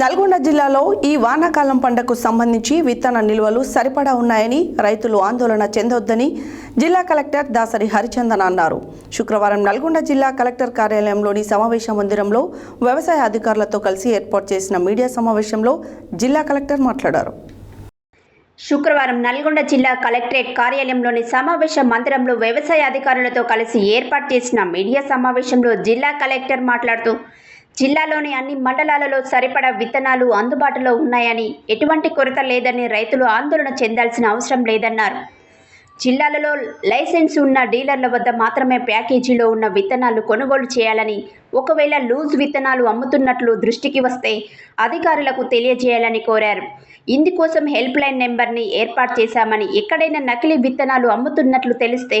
నల్గొండ జిల్లాలో ఈ వానాకాలం పంటకు సంబంధించి విత్తన నిల్వలు సరిపడా ఉన్నాయని రైతులు ఆందోళన చెందొద్దని జిల్లా కలెక్టర్ దాసరి హరిచందన్ అన్నారు. శుక్రవారం నల్గొండ జిల్లా కలెక్టర్ కార్యాలయంలోని సమావేశ మందిరంలో వ్యవసాయ అధికారులతో కలిసి ఏర్పాటు చేసిన మీడియా సమావేశంలో జిల్లా కలెక్టర్ మాట్లాడారు. శుక్రవారం నల్గొండ జిల్లా కలెక్టరేట్ కార్యాలయంలోని సమావేశ మందిరంలో వ్యవసాయ అధికారులతో కలిసి ఏర్పాటు చేసిన మీడియా సమావేశంలో జిల్లా కలెక్టర్ మాట్లాడుతూ జిల్లాలోని అన్ని మండలాలలో సరిపడా విత్తనాలు అందుబాటులో ఉన్నాయని ఎటువంటి కొరత లేదని రైతులు ఆందోళన చెందాల్సిన అవసరం లేదన్నారు. జిల్లాలలో లైసెన్స్ ఉన్న డీలర్ల వద్ద మాత్రమే ప్యాకేజీలో ఉన్న విత్తనాలు కొనుగోలు చేయాలని ఒకవేళ లూజ్ విత్తనాలు అమ్ముతున్నట్లు దృష్టికి వస్తే అధికారులకు తెలియజేయాలని కోరారు. ఇందుకోసం హెల్ప్ లైన్ నెంబర్ని ఏర్పాటు చేశామని ఎక్కడైనా నకిలీ విత్తనాలు అమ్ముతున్నట్లు తెలిస్తే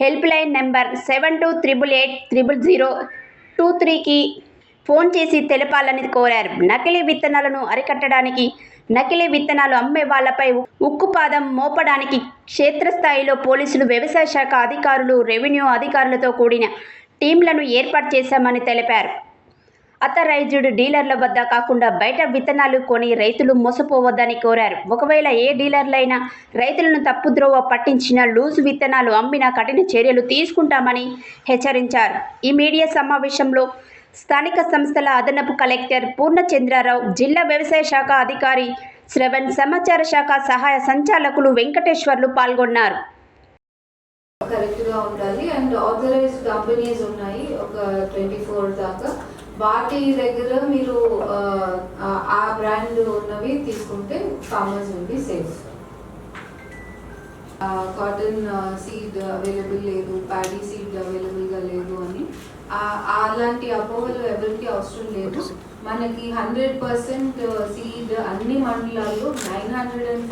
help line number seven two triple eight triple zero two త్రీకి ఫోన్ చేసి తెలపాలని కోరారు. నకిలీ విత్తనాలను అరికట్టడానికి నకిలీ విత్తనాలు అమ్మే వాళ్ళపై ఉక్కుపాదం మోపడానికి క్షేత్రస్థాయిలో పోలీసులు వ్యవసాయ శాఖ అధికారులు రెవెన్యూ అధికారులతో కూడిన టీంలను ఏర్పాటు చేశామని తెలిపారు. అథరైజ్డ్ డీలర్ల వద్ద కాకుండా బయట విత్తనాలు కొని రైతులు మోసపోవద్దని కోరారు. ఒకవేళ ఏ డీలర్లైనా రైతులను తప్పుద్రోవ పట్టించిన లూజు విత్తనాలు అమ్మిన కఠిన చర్యలు తీసుకుంటామని హెచ్చరించారు. ఈ మీడియా సమావేశంలో స్థానిక సంస్థల అదనపు కలెక్టర్ పూర్ణచంద్రారావు జిల్లా వ్యవసాయ శాఖ అధికారి శ్రవణ్ సమాచార శాఖ సహాయ సంచాలకులు వెంకటేశ్వర్లు పాల్గొన్నారు. కరెక్ట్గా ఉండాలి. అండ్ ఆథరైజ్డ్ కంపెనీస్ ఉన్నాయి. ఒక ట్వంటీ ఫోర్ దాకా. వాటి దగ్గర మీరు ఆ, బ్రాండ్ ఉన్నవి తీసుకుంటే farmers will be safe cotton seed available లేదు. ప్యాడీ సీడ్ అవైలబుల్గా లేదు అని అలాంటి అపోహలు ఎవరికి అవసరం లేదు. మనకి హండ్రెడ్ పర్సెంట్ సీడ్ అన్ని మండలాల్లో నైన్ హండ్రెడ్ అండ్